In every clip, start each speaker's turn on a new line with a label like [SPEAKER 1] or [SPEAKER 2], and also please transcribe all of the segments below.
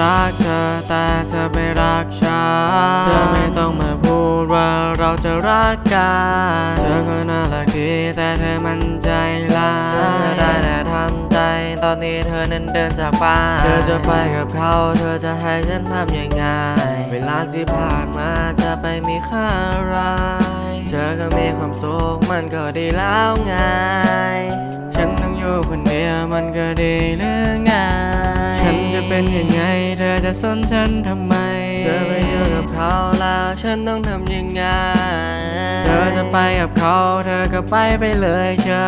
[SPEAKER 1] รักเธอแต่เธอไม่รักฉัน เธอไม่ต้องมาพูดว่าเราจะรักกัน เธอก็น่ารักดีแต่เธอมันใจร้ายฉันก็ได้แต่ทำใจตอนนี้เธอนั้นเดินจากบ้านเธอจะไปกับเขา เธอจะให้ฉันทำยังไง เวลาที่ผ่านมาจะไปมีค่าอะไรเธอก็มีความสุขมันก็ดีแล้วไง ฉันต้องอยู่คนเดียวมันก็ดีหรือไงฉัน จะเป็นยังไง เธอจะสนฉันทำไม เธอไปอยู่กับเขาแล้วฉันต้องทำยังไง เธอจะไปกับเขา เธอก็ไปไปเลยเชิ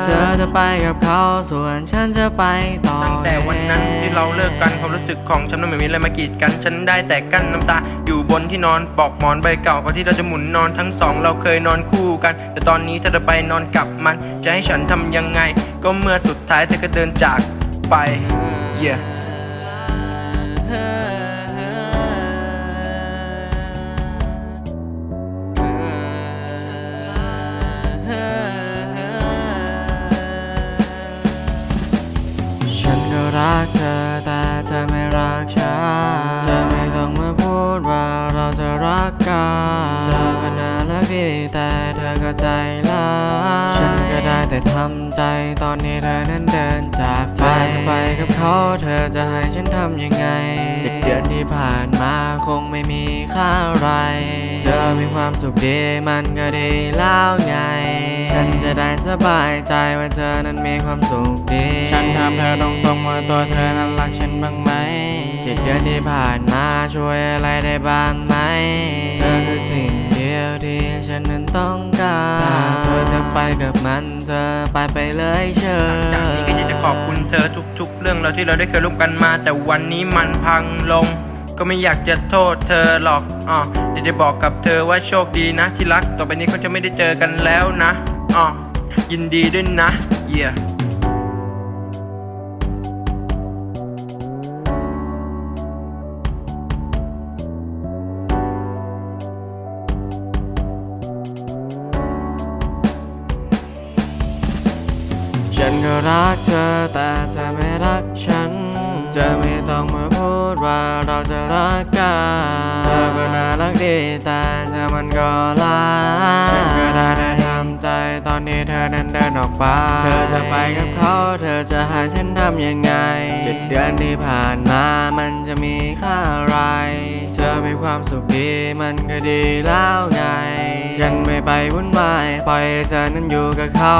[SPEAKER 1] ญเธอจะไปกับเขาส่วนฉันจะไปต่อ
[SPEAKER 2] ตั้งแต่วันนั้นที่เราเลิกกันความรู้สึกของฉันนั้นไม่มีอะไรมากีดกัน ฉันได้แต่กั้นน้ำตา อยู่บนที่นอนปลอกหมอนใบเก่าก่อนที่เราจะหมุนนอนทั้งสอง เราเคยนอนคู่กัน แต่ตอนนี้เธอจะไปนอนกับมัน จะให้ฉันทำยังไง ก็เมื่อสุดท้ายเธอก็เดินจากไป yeah
[SPEAKER 1] ฉั แต่เธอก็ใจร้ายฉันก็ได้แต่ทำใจตอนนี้เธอนั้นเดินจากไปจะไปกับเขาเธอจะให้ฉันทำยังไงเจ็ดเดือนที่ผ่านมาคงไม่มีค่าอะไรเธอมีความสุขดีมันก็ดีแล้วไง ฉันจะได้สบายใจว่าเธอนั้นมีความสุขดี ฉันถามเธอตรงๆว่าตัวเธอนั้นรักฉันบ้างไหมเจ็ดเดือนที่ผ่านมาช่วยอะไรได้บ้างไหม ต้องการถ้าเธอจะไปกับมันเธอไปไปเลยเชิญ
[SPEAKER 2] จากนี้ก็อยากจะขอบคุณเธอทุก ๆ เรื่องเราที่เราได้เคยร่วมกันมา แต่วันนี้มันพังลง ก็ไม่อยากจะโทษเธอหรอกอ๋ออยากจะบอกกับเธอว่าโชคดีนะที่รัก ต่อไปนี้เขาจะไม่ได้เจอกันแล้วนะอ๋อยินดีด้วยนะเยี่ย
[SPEAKER 1] ฉันก็รักเธอแต่เธอไม่รักฉันเธอไม่ต้องมาพูดว่าเราจะรักกันเธอก็น่ารักดีแต่เธอมันก็ร้ายฉันก็ได้แต่ทำใจตอนนี้เธอนั้นเดินออกไป เธอจะไปกับเขาเธอจะให้ฉันทำยังไงเจ็ดเดือนที่ผ่านมามันจะมีค่าอะไรเธอ มีความสุขดีมันก็ดีแล้วไง ฉันไม่ไปวุ่นวายปล่อยเธอนั้นอยู่กับเขา